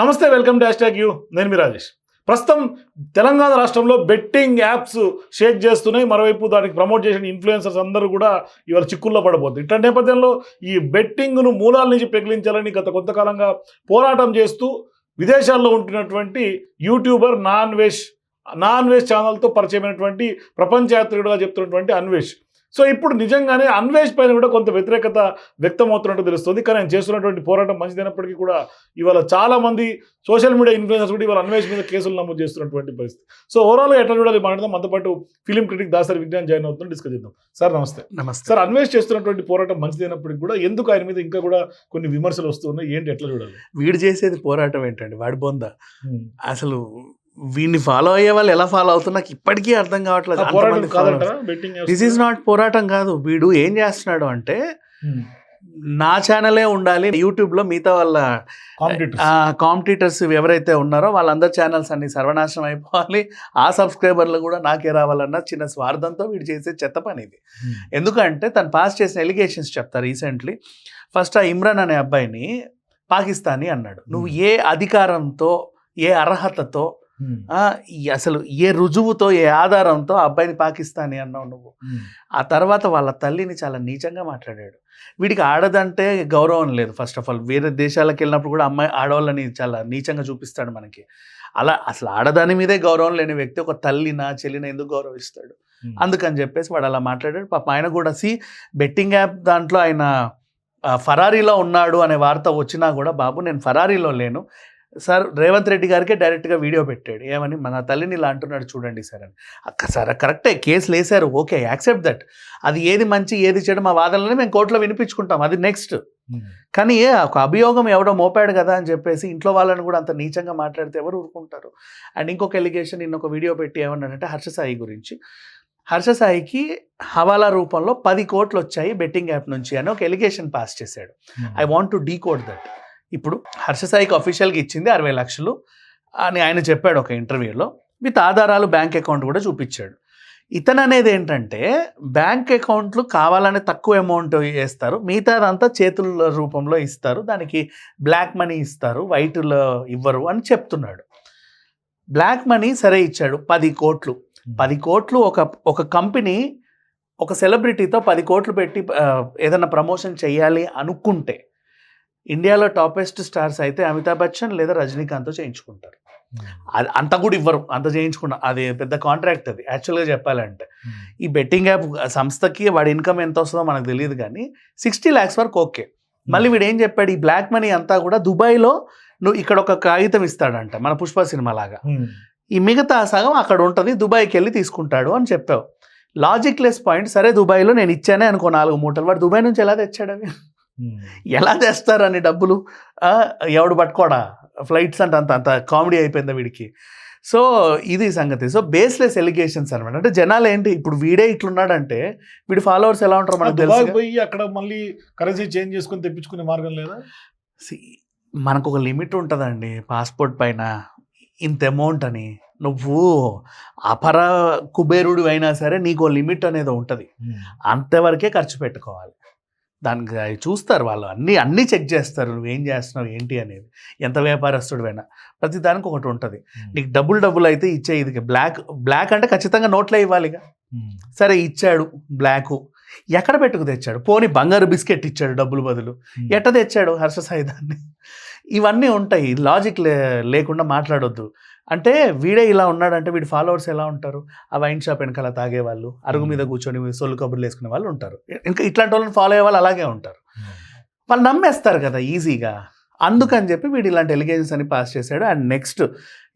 నమస్తే welcome to hash you. నేను మీ రాజేష్. ప్రస్తుతం తెలంగాణ రాష్ట్రంలో బెట్టింగ్ యాప్స్ షేక్ చేస్తున్నాయి. మరోవైపు దానికి ప్రమోట్ చేసిన ఇన్ఫ్లుయెన్సర్స్ అందరూ కూడా ఇవాళ చిక్కుల్లో పడబోతుంది ఇట్లా నేపథ్యంలో ఈ బెట్టింగ్ను మూలాల నుంచి పెకిలించాలని గత కొంతకాలంగా పోరాటం చేస్తూ విదేశాల్లో ఉంటున్నటువంటి YouTuber non veg non veg ఛానల్తో పరిచయమైనటువంటి ప్రపంచయాత్రికుడుగా చెప్తున్నటువంటి అన్వేష్. సో ఇప్పుడు నిజంగానే అన్వేష్ పైన కూడా కొంత వ్యతిరేకత వ్యక్తమవుతున్నట్టు తెలుస్తుంది. కానీ ఆయన చేస్తున్నటువంటి పోరాటం మంచిదైనప్పటికీ కూడా ఇవాళ చాలా మంది సోషల్ మీడియా ఇన్ఫ్లుయెన్సర్స్ కూడా ఇవాళ అన్వేష్ మీద కేసులు నమోదు చేస్తున్నటువంటి పరిస్థితి. సో ఓవరాల్గా ఎట్లా చూడాలి మాట్లాడదాం. మనతో పాటు film critic Dasari Vignan join అవుతున్నాం డిస్కస్ చేద్దాం. సార్ నమస్తే. నమస్తే. సార్ అన్వేష్ చేస్తున్నటువంటి పోరాటం మంచిదైనప్పటికీ కూడా ఎందుకు ఆయన మీద ఇంకా కూడా కొన్ని విమర్శలు వస్తున్నాయి ఏంటి ఎట్లా చూడాలి? వీడు చేసేది పోరాటం ఏంటండి? వాడి బొంద. అసలు వీడిని ఫాలో అయ్యే వాళ్ళు ఎలా ఫాలో అవుతున్నా నాకు ఇప్పటికీ అర్థం కావట్లేదు. దిస్ ఈజ్ నాట్ పోరాటం కాదు. వీడు ఏం చేస్తున్నాడు అంటే నా ఛానలే ఉండాలి యూట్యూబ్లో మిగతా వాళ్ళ కాంపిటీటర్స్ ఎవరైతే ఉన్నారో వాళ్ళందరి ఛానల్స్ అన్ని సర్వనాశనం అయిపోవాలి. ఆ సబ్స్క్రైబర్లు కూడా నాకే రావాలన్న చిన్న స్వార్థంతో వీడు చేసే చెత్త పని ఇది. ఎందుకంటే తను పాస్ చేసిన ఎలిగేషన్స్ చెప్తా రీసెంట్లీ ఫస్ట్ ఆ ఇమ్రాన్ అనే అబ్బాయిని పాకిస్తానీ అన్నాడు. నువ్వు ఏ అధికారంతో ఏ అర్హతతో అసలు ఏ రుజువుతో ఏ ఆధారంతో ఆ అబ్బాయిని పాకిస్తానీ అన్నావు నువ్వు? ఆ తర్వాత వాళ్ళ తల్లిని చాలా నీచంగా మాట్లాడాడు. వీడికి ఆడదంటే గౌరవం లేదు. ఫస్ట్ ఆఫ్ ఆల్ వేరే దేశాలకు వెళ్ళినప్పుడు కూడా అమ్మాయి ఆడవాళ్ళని చాలా నీచంగా చూపిస్తాడు మనకి. అలా అసలు ఆడదాని మీదే గౌరవం లేని వ్యక్తి ఒక తల్లిన చెల్లిన ఎందుకు గౌరవిస్తాడు? అందుకని చెప్పేసి వాడు అలా మాట్లాడాడు. పాప ఆయన కూడా సి బెట్టింగ్ యాప్ దాంట్లో ఆయన ఫరారీలో ఉన్నాడు అనే వార్త వచ్చినా కూడా బాబు నేను ఫరారీలో లేను. సార్ రేవంత్ రెడ్డి గారికే డైరెక్ట్గా వీడియో పెట్టాడు. ఏమని? మన తల్లిని ఇలా అంటున్నాడు చూడండి సార్ అని. అక్క సార్ కరెక్టే కేసులు వేశారు ఓకే యాక్సెప్ట్ దట్. అది ఏది మంచి ఏది చెడు మా వాదనలని మేము కోర్టులో వినిపించుకుంటాం. అది నెక్స్ట్. కానీ ఒక అభియోగం ఎవడో మోపాడు కదా అని చెప్పేసి ఇంట్లో వాళ్ళని కూడా అంత నీచంగా మాట్లాడితే ఎవరు ఊరుకుంటారు? అండ్ ఇంకొక ఎలిగేషన్ నిన్న ఒక వీడియో పెట్టి ఏమన్నాడంటే హర్షసాయి గురించి. హర్షసాయికి హవాలా రూపంలో పది కోట్లు వచ్చాయి బెట్టింగ్ యాప్ నుంచి అని ఒక ఎలిగేషన్ పాస్ చేశాడు. I want to decode that ఇప్పుడు హర్షసాయికి అఫీషియల్గా ఇచ్చింది అరవై లక్షలు అని ఆయన చెప్పాడు ఒక ఇంటర్వ్యూలో విత్ ఆధారాలు బ్యాంక్ అకౌంట్ కూడా చూపించాడు. ఇతను అనేది ఏంటంటే బ్యాంక్ అకౌంట్లు కావాలని తక్కువ అమౌంట్ వేస్తారు. మిగతాదంతా చేతుల రూపంలో ఇస్తారు. దానికి బ్లాక్ మనీ ఇస్తారు. వైట్లో ఇవ్వరు అని చెప్తున్నాడు. బ్లాక్ మనీ సరే ఇచ్చాడు. పది కోట్లు. పది కోట్లు ఒక ఒక కంపెనీ ఒక సెలబ్రిటీతో పది కోట్లు పెట్టి ఏదైనా ప్రమోషన్ చేయాలి అనుకుంటే ఇండియాలో టాపెస్ట్ స్టార్స్ అయితే అమితాబ్ బచ్చన్ లేదా రజనీకాంత్తో చేయించుకుంటారు. అది అంత కూడా ఇవ్వరు అంత చేయించుకున్న అది పెద్ద కాంట్రాక్ట్ అది. యాక్చువల్గా చెప్పాలంటే ఈ బెట్టింగ్ యాప్ సంస్థకి వాడి ఇన్కమ్ ఎంత వస్తుందో మనకు తెలియదు కానీ సిక్స్టీ ల్యాక్స్ వరకు ఓకే మళ్ళీ వీడు ఏం చెప్పాడు? ఈ బ్లాక్ మనీ అంతా కూడా దుబాయ్లో నువ్వు ఇక్కడ ఒక కాగితం ఇస్తాడంట మన పుష్ప సినిమా లాగా. ఈ మిగతా సగం అక్కడ ఉంటుంది దుబాయ్కి వెళ్ళి తీసుకుంటాడు అని చెప్పావు. లాజిక్ లెస్ పాయింట్ సరే దుబాయ్లో నేను ఇచ్చానే అనుకో నాలుగు మూటలు వాడు దుబాయ్ నుంచి ఎలా తెచ్చాడు అవి? ఎలా తెస్తారు అన్ని డబ్బులు ఎవడు పట్టుకోడా? ఫ్లైట్స్ అంటే అంత అంత కామెడీ అయిపోయిందా వీడికి? సో ఇది సంగతి. సో బేస్లెస్ ఎలిగేషన్స్ అనమాట అంటే జనాలు ఏంటి? ఇప్పుడు వీడే ఇట్లున్నాడంటే వీడి ఫాలోవర్స్ ఎలా ఉంటారో మనకు తెలుసు పోయి అక్కడ మళ్ళీ కరెన్సీ చేంజ్ చేసుకొని తెప్పించుకునే మార్గం లేదా? మనకు ఒక లిమిట్ ఉంటుందండి పాస్పోర్ట్ పైన. ఇంత అమౌంట్ అని. నువ్వు అపర కుబేరుడు అయినా సరే నీకు లిమిట్ అనేది ఉంటుంది. అంతవరకే ఖర్చు పెట్టుకోవాలి. దానికి అవి చూస్తారు వాళ్ళు. అన్నీ అన్నీ చెక్ చేస్తారు. నువ్వేం చేస్తున్నావు? ఏంటి అనేది. ఎంత వ్యాపారస్తుడివైనా ప్రతి దానికి ఒకటి ఉంటుంది. నీకు డబ్బులు డబ్బులు అయితే ఇచ్చే ఇది బ్లాక్ బ్లాక్ అంటే ఖచ్చితంగా నోట్లో ఇవ్వాలిగా సరే ఇచ్చాడు బ్లాక్. ఎక్కడ పెట్టుకు తెచ్చాడు? పోనీ బంగారు బిస్కెట్ ఇచ్చాడు డబ్బులు బదులు. ఎట్ట తెచ్చాడు హర్ష సాయిదాన్ని ఇవన్నీ ఉంటాయి. లాజిక్ లేకుండా మాట్లాడొద్దు. అంటే వీడే ఇలా ఉన్నాడంటే వీడి ఫాలోవర్స్ ఎలా ఉంటారు? ఆ వైన్ షాప్ వెనకాల తాగేవాళ్ళు అరుగు మీద కూర్చొని సొల్లు కబుర్లు వేసుకునే వాళ్ళు ఉంటారు. ఇంకా ఇట్లాంటి వాళ్ళని ఫాలో అయ్యే వాళ్ళు అలాగే ఉంటారు. వాళ్ళు నమ్మేస్తారు కదా ఈజీగా. అందుకని చెప్పి వీడు ఇలాంటి ఎలిగేషన్స్ అని పాస్ చేశాడు. అండ్ నెక్స్ట్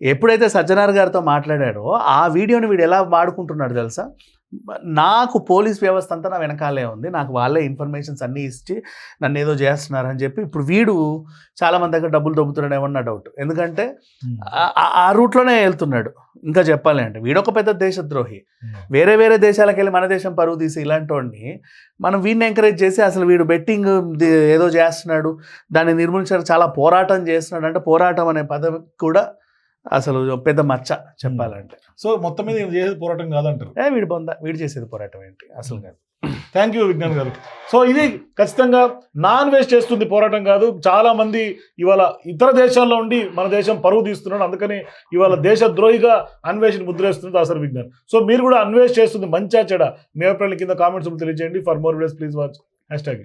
ఎప్పుడైతే సజ్జనార్ గారితో మాట్లాడాడో ఆ వీడియోని వీడు ఎలా వాడుకుంటున్నాడు తెలుసా? నాకు పోలీస్ వ్యవస్థ అంతా నా వెనకాలే ఉంది. నాకు వాళ్ళే ఇన్ఫర్మేషన్స్ అన్నీ ఇచ్చి నన్ను ఏదో చేస్తున్నారు అని చెప్పి ఇప్పుడు వీడు చాలా మంది దగ్గర డబ్బులు దొబ్బుతున్నాడు ఏమన్నా డౌట్. ఎందుకంటే ఆ రూట్లోనే వెళ్తున్నాడు. ఇంకా చెప్పాలి అంటే వీడొక పెద్ద దేశద్రోహి. వేరే వేరే దేశాలకు వెళ్ళి మన దేశం పరువు తీసి ఇలాంటి వాడిని మనం వీడిని ఎంకరేజ్ చేసి అసలు వీడు బెట్టింగ్ ఏదో చేస్తున్నాడు. దాన్ని నిర్మూలించడానికి చాలా పోరాటం చేస్తున్నాడు. అంటే పోరాటం అనే పదం కూడా అసలు పెద్ద మచ్చ చెప్పాలంటే. సో మొత్తం మీద ఈయన చేసేది పోరాటం కాదంటారు? ఏ వీడు బొంద వీడు చేసేది పోరాటం ఏంటి? అసలు కాదు. థ్యాంక్ యూ విజ్ఞాన్ గారు. సో ఇది ఖచ్చితంగా నాన్ వేస్ట్ చేస్తుంది పోరాటం కాదు. చాలా మంది ఇవాళ ఇతర దేశాల్లో ఉండి మన దేశం పరువు తీస్తున్నాడు అందుకని ఇవాళ దేశ ద్రోహిగా అన్వేషణ ముద్రేస్తుంది దాసరి విజ్ఞాన్. సో మీరు కూడా అన్వేష్ చేస్తుంది మంచా చెడ. మీ అభిప్రాయాల కింద కామెంట్స్ తెలియజేయండి. For more videos please watch hashtag